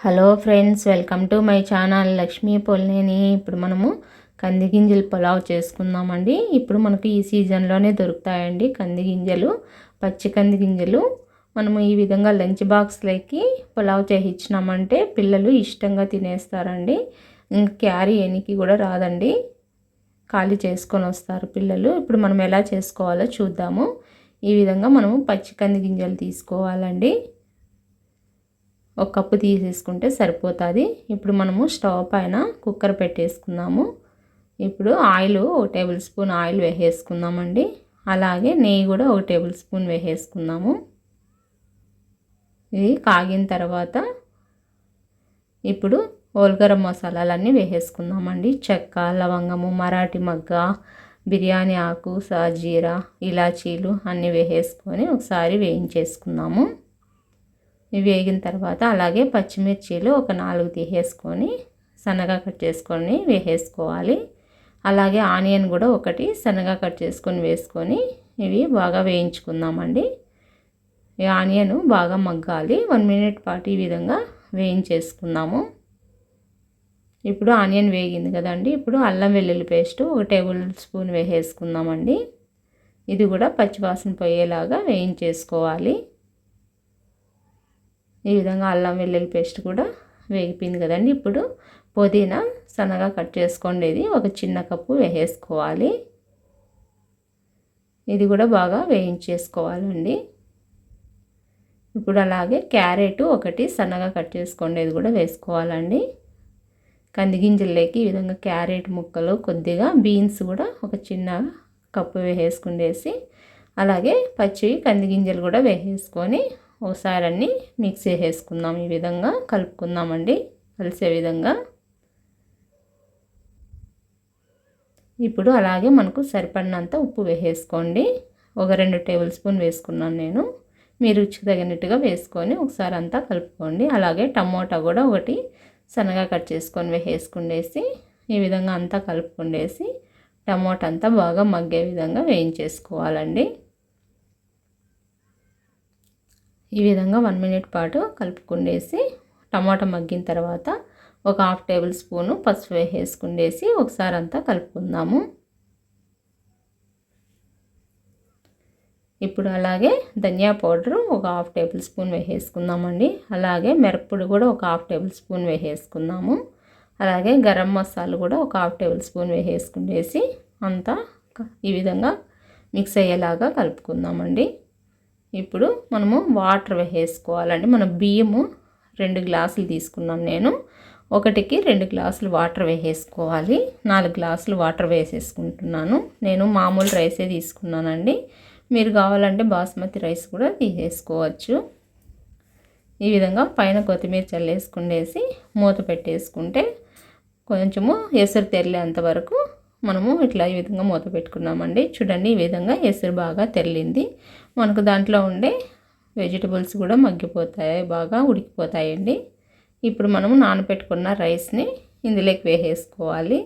Hello friends welcome to my channel Lakshmi Polneni ఇప్పుడు మనము కంది గింజలు పులావ్ చేసుకుందామండి. ఇప్పుడు మనకు ఈ సీజన్లోనే దొరుకుతాయండి కంది గింజలు పచ్చి కంది గింజలు. మనము ఈ విధంగా లంచ్ బాక్స్లోకి పులావ్ చేయించినామంటే పిల్లలు ఇష్టంగా తినేస్తారండి. ఇంకా క్యారీ ఎనికి కూడా రాదండి. ఖాళీ చేసుకొని వస్తారు పిల్లలు. ఇప్పుడు మనం ఎలా చేసుకోవాలో చూద్దాము. ఈ విధంగా మనము పచ్చి కంది గింజలు తీసుకోవాలండి. ఒక కప్పు తీసేసుకుంటే సరిపోతుంది. ఇప్పుడు మనము స్టవ్ పైన కుక్కర్ పెట్టేసుకుందాము. ఇప్పుడు ఆయిల్ ఒక టేబుల్ స్పూన్ ఆయిల్ వేసేసుకుందామండి. అలాగే నెయ్యి కూడా ఒక టేబుల్ స్పూన్ వేసేసుకుందాము. ఇది కాగిన తర్వాత ఇప్పుడు ఓల్గరం మసాలాలన్నీ వేసేసుకుందామండి. చెక్క లవంగము మరాఠీ మగ్గ బిర్యానీ ఆకు సాజీరా ఇలాచీలు అన్నీ వేసేసుకొని ఒకసారి వేయించేసుకుందాము. ఇవి వేగిన తర్వాత అలాగే పచ్చిమిర్చీలు ఒక నాలుగు తీసేసుకొని సన్నగా కట్ చేసుకొని వేసేసుకోవాలి. అలాగే ఆనియన్ కూడా ఒకటి సన్నగా కట్ చేసుకొని వేసుకొని ఇవి బాగా వేయించుకుందామండి. ఈ ఆనియన్ బాగా మగ్గాలి. వన్ మినిట్ పాటు ఈ విధంగా వేయించేసుకుందాము. ఇప్పుడు ఆనియన్ వేగింది కదండి. ఇప్పుడు అల్లం వెల్లుల్లి పేస్ట్ ఒక టేబుల్ స్పూన్ వేసేసుకుందామండి. ఇది కూడా పచ్చివాసన పోయేలాగా వేయించేసుకోవాలి. ఈ విధంగా అల్లం వెల్లుల్లి పేస్ట్ కూడా వేగిపోయింది కదండి. ఇప్పుడు పుదీనా సన్నగా కట్ చేసుకోండేది ఒక చిన్న కప్పు వేసేసుకోవాలి. ఇది కూడా బాగా వేయించేసుకోవాలండి. ఇప్పుడు అలాగే క్యారెట్ ఒకటి సన్నగా కట్ చేసుకోండేది కూడా వేసుకోవాలండి. కందిగింజల్లోకి ఈ విధంగా క్యారెట్ ముక్కలు కొద్దిగా బీన్స్ కూడా ఒక చిన్న కప్పు వేసేసుకుండేసి అలాగే పచ్చి కందిగింజలు కూడా వేసేసుకొని ఒకసారి అన్నీ మిక్స్ చేసేసుకుందాం. ఈ విధంగా కలుపుకుందామండి. కలిసే విధంగా. ఇప్పుడు అలాగే మనకు సరిపడినంత ఉప్పు వేసేసుకోండి. ఒక రెండు టేబుల్ స్పూన్ వేసుకున్నాను నేను. మీ రుచికి తగినట్టుగా వేసుకొని ఒకసారి అంతా కలుపుకోండి. అలాగే టమోటా కూడా ఒకటి సన్నగా కట్ చేసుకొని వేసేసుకుండేసి ఈ విధంగా అంతా కలుపుకుండేసి టమోటా అంతా బాగా మగ్గే విధంగా వేయించేసుకోవాలండి. ఈ విధంగా వన్ మినిట్ పాటు కలుపుకుండేసి టమాటా మగ్గిన తర్వాత ఒక హాఫ్ టేబుల్ స్పూను పసుపు వేసుకుండేసి ఒకసారి అంతా కలుపుకుందాము. ఇప్పుడు అలాగే ధనియా పౌడర్ ఒక హాఫ్ టేబుల్ స్పూన్ వేసేసుకుందామండి. అలాగే మిరప్పొడి కూడా ఒక హాఫ్ టేబుల్ స్పూన్ వేసేసుకుందాము. అలాగే గరం మసాలా కూడా ఒక హాఫ్ టేబుల్ స్పూన్ వేసేసుకుండేసి అంతా ఈ విధంగా మిక్స్ అయ్యేలాగా కలుపుకుందామండి. ఇప్పుడు మనము వాటర్ వేసుకోవాలండి. మన బియ్యము రెండు గ్లాసులు తీసుకున్నాను నేను. ఒకటికి రెండు గ్లాసులు వాటర్ వేసేసుకోవాలి. నాలుగు గ్లాసులు వాటర్ వేసేసుకుంటున్నాను. నేను మామూలు రైసే తీసుకున్నానండి. మీరు కావాలంటే బాస్మతి రైస్ కూడా తీసేసుకోవచ్చు. ఈ విధంగా పైన కొత్తిమీర చల్లేసుకుండేసి మూత పెట్టేసుకుంటే కొంచెము ఎసరు తెరలేంత వరకు మనము ఇట్లా ఈ విధంగా మూత పెట్టుకున్నామండి. చూడండి ఈ విధంగా ఎసురు బాగా తెల్లింది మనకు దాంట్లో ఉండే వెజిటబుల్స్ కూడా మగ్గిపోతాయి బాగా ఉడికిపోతాయండి. ఇప్పుడు మనము నానబెట్టుకున్న రైస్ని ఇందులోకి వేసేసుకోవాలి.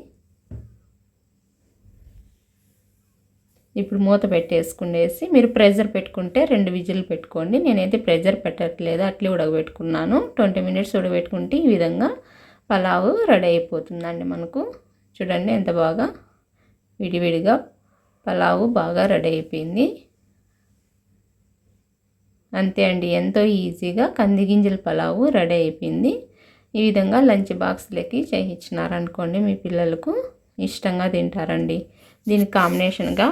ఇప్పుడు మూత పెట్టేసుకునేసి మీరు ప్రెజర్ పెట్టుకుంటే రెండు విజిల్ పెట్టుకోండి. నేనైతే ప్రెజర్ పెట్టట్లేదు అట్లే ఉడకబెట్టుకున్నాను. ట్వంటీ మినిట్స్ ఉడకబెట్టుకుంటే ఈ విధంగా పలావు రెడీ అయిపోతుందండి మనకు. చూడండి ఎంత బాగా విడివిడిగా పలావు బాగా రెడీ అయిపోయింది. అంతే అండి ఎంతో ఈజీగా కందిగింజల పలావు రెడీ అయిపోయింది. ఈ విధంగా లంచ్ బాక్స్లకి చేయించినారనుకోండి మీ పిల్లలకు ఇష్టంగా తింటారండి. దీనికి కాంబినేషన్గా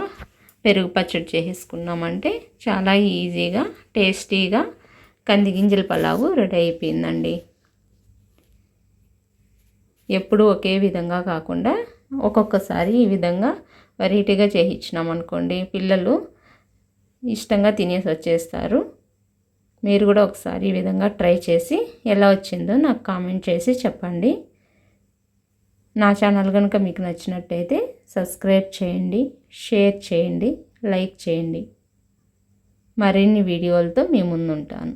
పెరుగు పచ్చడి చేసేసుకున్నామంటే చాలా ఈజీగా టేస్టీగా కందిగింజల పలావు రెడీ అయిపోయిందండి. ఎప్పుడు ఒకే విధంగా కాకుండా ఒక్కొక్కసారి ఈ విధంగా వెరైటీగా చేయించినాం అనుకోండి పిల్లలు ఇష్టంగా తినేసి వచ్చేస్తారు. మీరు కూడా ఒకసారి ఈ విధంగా ట్రై చేసి ఎలా వచ్చిందో నాకు కామెంట్ చేసి చెప్పండి. నా ఛానల్ కనుక మీకు నచ్చినట్టయితే సబ్స్క్రైబ్ చేయండి షేర్ చేయండి లైక్ చేయండి. మరిన్ని వీడియోలతో మీ ముందుంటాను.